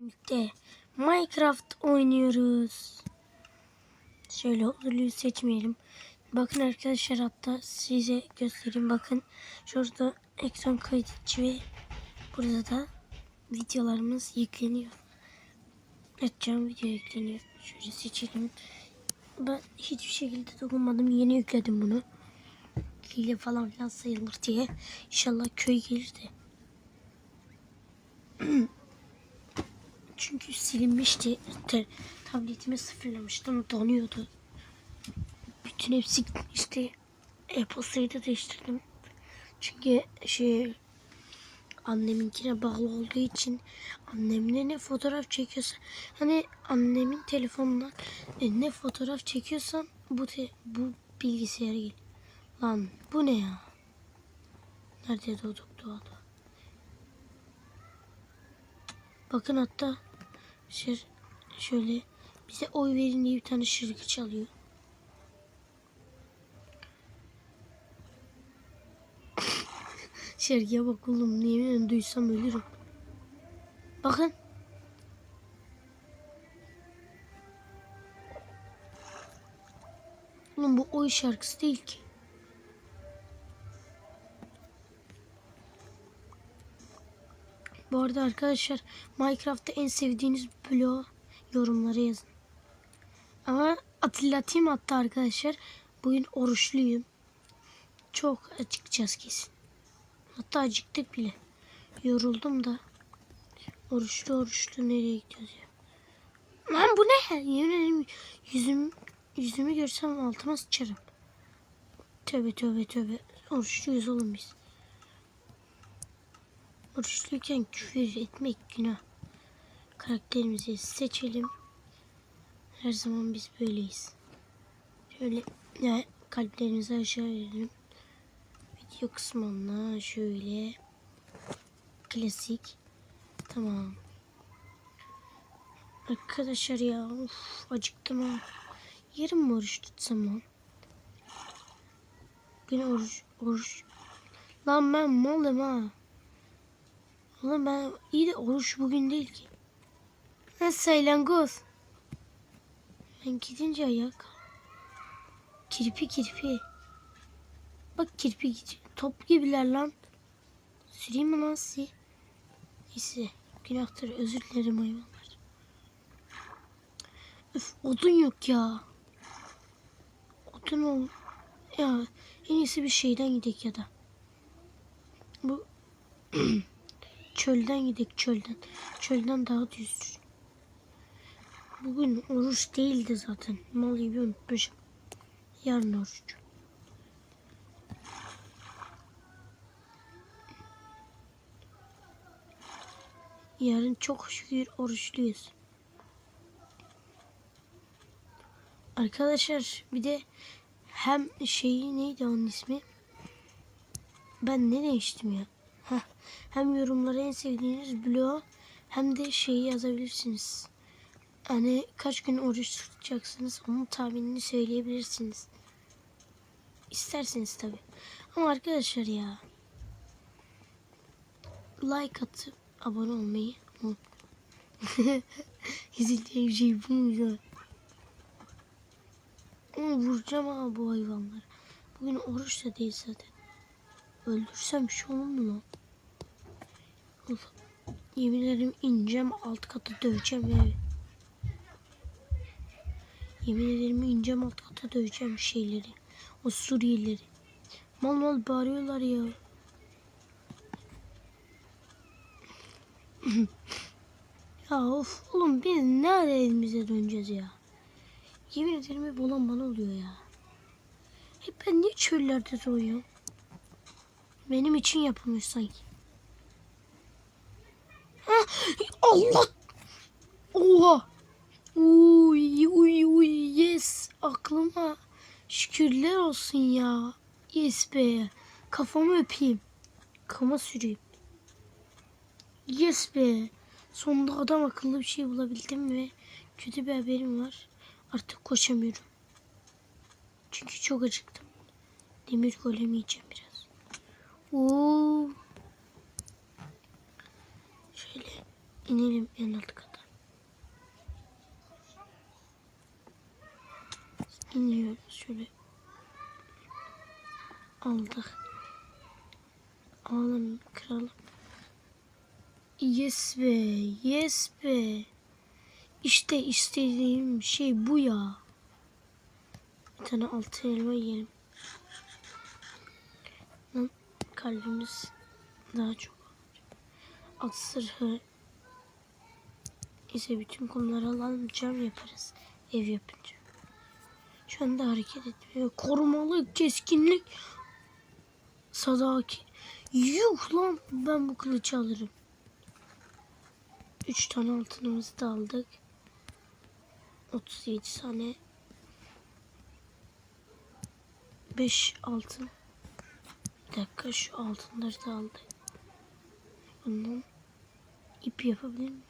birlikte Minecraft oynuyoruz. Şöyle huzurluyu seçmeyelim. Bakın arkadaşlar hatta size göstereyim. Bakın şurada ekran kaydedici ve burada da videolarımız yükleniyor. Açacağım video yükleniyor. Şöyle seçelim. Ben hiçbir şekilde dokunmadım. Yeni yükledim bunu. Hile falan filan sayılır diye. İnşallah köy gelir de. Çünkü silinmişti. Tabletimi sıfırlamıştım. Donuyordu. Bütün hepsi işte e-postayı da değiştirdim. Çünkü şey anneminkine bağlı olduğu için annemle ne fotoğraf çekiyorsa hani annemin telefonundan e, ne fotoğraf çekiyorsan bu te, bu bilgisayara gel. Lan bu ne ya? Nerede doğduk doğdu? Bakın hatta şer, şöyle bize oy verin diye bir tane şarkı çalıyor. Şarkıya bak oğlum. Yemin duysam ölürüm. Bakın. Oğlum bu oy şarkısı değil ki. Bu arada arkadaşlar Minecraft'ta en sevdiğiniz bloğu yorumlara yazın. Ama hatırlatayım hatta arkadaşlar. Bugün oruçluyum. Çok acıkacağız kesin. Hatta acıktık bile. Yoruldum da. Oruçlu oruçlu nereye gidiyoruz ya? Lan bu ne? Yemin ederim yüzüm, yüzümü görsem altıma sıçarım. Tövbe tövbe tövbe. Oruçluyuz oğlum biz. Oruçluyken küfür etmek günah. Karakterimizi seçelim. Her zaman biz böyleyiz. Şöyle ya, kalplerimizi aşağı verelim. Video kısmına şöyle klasik. Tamam. Arkadaşlar ya of, acıktım ha. Yarın mı oruç tutsam lan? Bugün oruç, oruç. Lan ben malım ha. Oğlum ben iyi de oruç bugün değil ki. Ha saylangoz. Ben gidince ayak. Kirpi kirpi. Bak kirpi. Top gibiler lan. Süreyim mi lan sizi? Neyse. Günahtır. Özür dilerim hayvanlar. Öf odun yok ya. Odun ol. Ya en iyisi bir şeyden gidelim ya da. Bu çölden gidelim çölden. Çölden daha düzdür. Bugün oruç değildi zaten. Mal gibi unutmuşum. Yarın oruç. Yarın çok şükür oruçluyuz. Arkadaşlar bir de hem şeyi neydi onun ismi? Ben ne demiştim ya? Hem yorumlara en sevdiğiniz bloğu hem de şeyi yazabilirsiniz. Hani kaç gün oruç tutacaksınız onun tahminini söyleyebilirsiniz. İsterseniz tabi. Ama arkadaşlar ya like atıp abone olmayı unutmayın. Üzüldüğüm şey bu mu? Ama vuracağım ha bu hayvanları. Bugün oruç da değil zaten. Öldürsem bir şey olur mu lan? Yemin ederim ineceğim alt kata döveceğim ya. Yemin ederim ineceğim alt kata döveceğim şeyleri. O Suriyelileri. Mal mal bağırıyorlar ya. ya of oğlum biz ne ara evimize döneceğiz ya. Yemin ederim hep olan bana oluyor ya. Hep ben niye çöllerde doğuyorum? Benim için yapılmış sanki. Allah! Oha! Uy uy uy yes aklıma şükürler olsun ya. Yes be. Kafamı öpeyim. Kama süreyim. Yes be. Sonunda adam akıllı bir şey bulabildim ve kötü bir haberim var. Artık koşamıyorum. Çünkü çok acıktım. Demir golem yiyeceğim biraz. Oo. Şöyle İnelim en alt kata. İniyoruz şöyle. Aldık. Alalım kıralım. Yes be, yes be. İşte istediğim şey bu ya. Bir tane altın elma yiyelim. Lan kalbimiz daha çok. At sırrı. Ise bütün kumları alalım cam yaparız. Ev yapınca. Şu anda hareket etmiyor. Korumalı keskinlik. Sadaki. Yuh lan ben bu kılıcı alırım. Üç tane altınımızı da aldık. 37 tane. 5 altın. Dakika şu altınları da aldık. Bundan ip yapabilir miyim?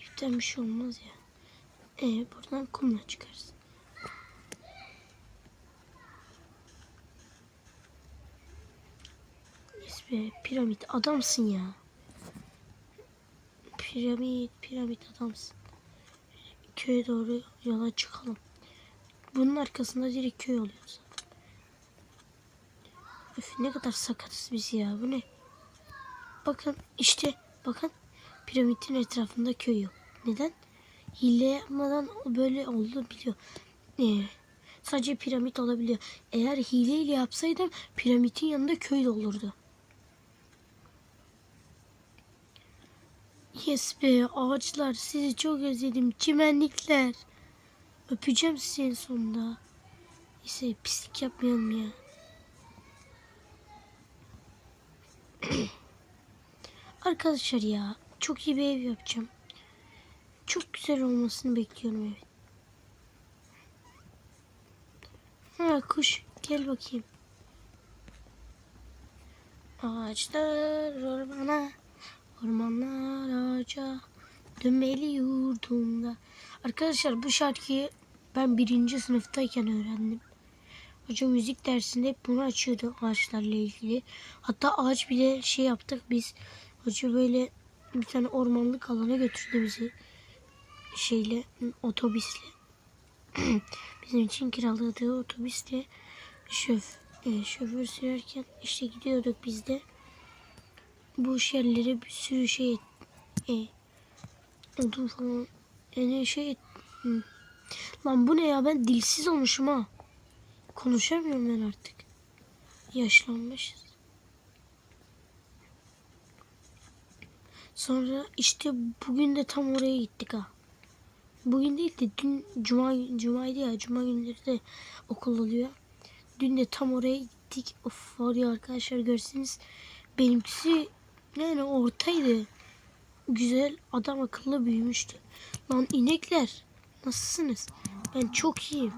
İpten bir şey olmaz ya. Ee, buradan kumla çıkarız. Be, piramit adamsın ya. Piramit, piramit adamsın. Köye doğru yola çıkalım. Bunun arkasında direkt köy oluyor zaten. Öf, ne kadar sakatız biz ya. Bu ne? Bakın işte bakın piramidin etrafında köy yok. Neden? Hile yapmadan böyle oldu biliyor. Ee, sadece piramit olabiliyor. Eğer hileyle yapsaydım piramidin yanında köy de olurdu. Yes be ağaçlar sizi çok özledim. Çimenlikler. Öpeceğim sizi en sonunda. Neyse pislik yapmayalım ya. Arkadaşlar ya çok iyi bir ev yapacağım. Çok güzel olmasını bekliyorum evet. Ha kuş gel bakayım. Ağaçlar ormana, ormanlar ağaca, dönmeli yurdumda. Arkadaşlar bu şarkıyı ben birinci sınıftayken öğrendim. Hoca müzik dersinde bunu açıyordu ağaçlarla ilgili. Hatta ağaç bile şey yaptık biz. Hoca böyle bir tane ormanlık alana götürdü bizi. Şeyle otobüsle. Bizim için kiraladığı otobüsle şöf, e, şoför sürerken işte gidiyorduk biz de. Bu yerlere bir sürü şey e, odun falan yani şey Hı. Lan bu ne ya ben dilsiz olmuşum ha. Konuşamıyorum ben artık. Yaşlanmışız. Sonra işte bugün de tam oraya gittik ha. Bugün değil de dün cuma cumaydı ya cuma günleri de okul oluyor. Dün de tam oraya gittik. Of var ya arkadaşlar görseniz benimkisi yani ortaydı. Güzel adam akıllı büyümüştü. Lan inekler nasılsınız? Ben çok iyiyim.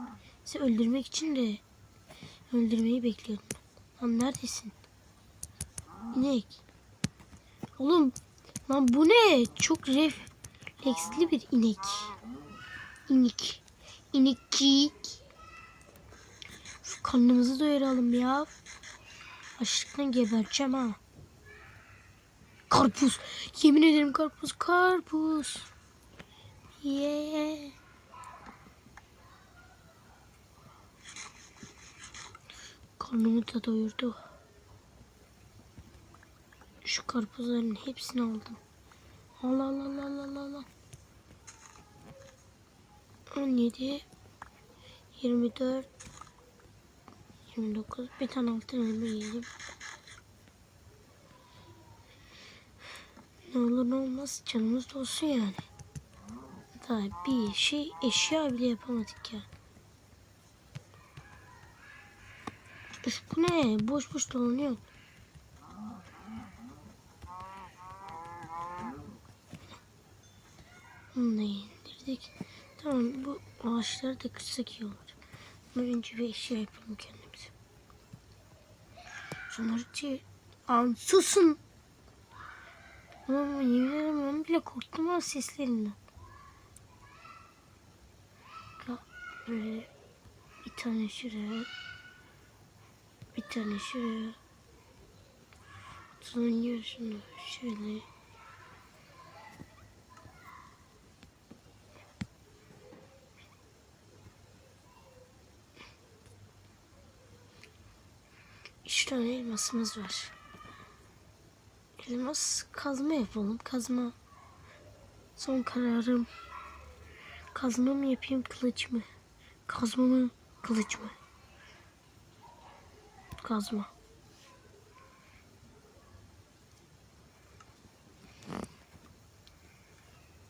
Sizi öldürmek için de öldürmeyi bekliyordum. Lan neredesin? İnek. Oğlum lan bu ne? Çok refleksli bir inek. İnik. İnikcik. Şu karnımızı doyuralım ya. Açlıktan gebereceğim ha. Karpuz. Yemin ederim karpuz. Karpuz. Yeah. Karnımı da doyurdu. Şu karpuzların hepsini aldım. Al al al al al al. al. 17 24 29 bir tane altın elma yiyelim. Ne olur ne olmaz canımız dolsun yani. Daha bir şey eşya bile yapamadık ya. Üf, bu ne? Boş boş dolanıyor. Bunu da indirdik. Tamam bu ağaçları da kırsak iyi olur. Önce bir eşya yapalım kendimize. Şunları çevir. An susun. Ama yemin ben bile korktum ha seslerinden. Böyle bir tane şuraya. Bir tane şöyle. Tutunuyor şunu şöyle. Üç tane elmasımız var. Elmas kazma yapalım. Kazma. Son kararım. Kazma mı yapayım kılıç mı? Kazma mı kılıç mı? Kazma.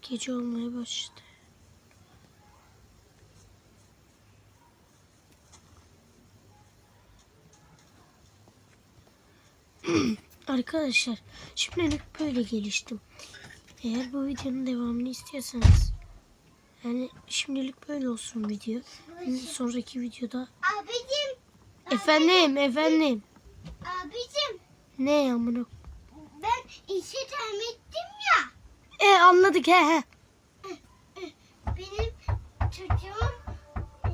Gece olmaya başladı. Arkadaşlar şimdilik böyle geliştim. Eğer bu videonun devamını istiyorsanız yani şimdilik böyle olsun video. Sonraki videoda efendim efendim. Abicim. Ne amına ben işi ettim ya. e anladık he he. Benim çocuğum e,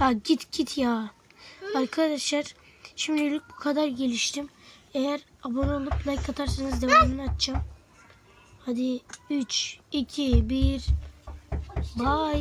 ya git git ya. Arkadaşlar şimdilik bu kadar geliştim. Eğer abone olup like atarsanız devamını açacağım hadi 3 2 1 bye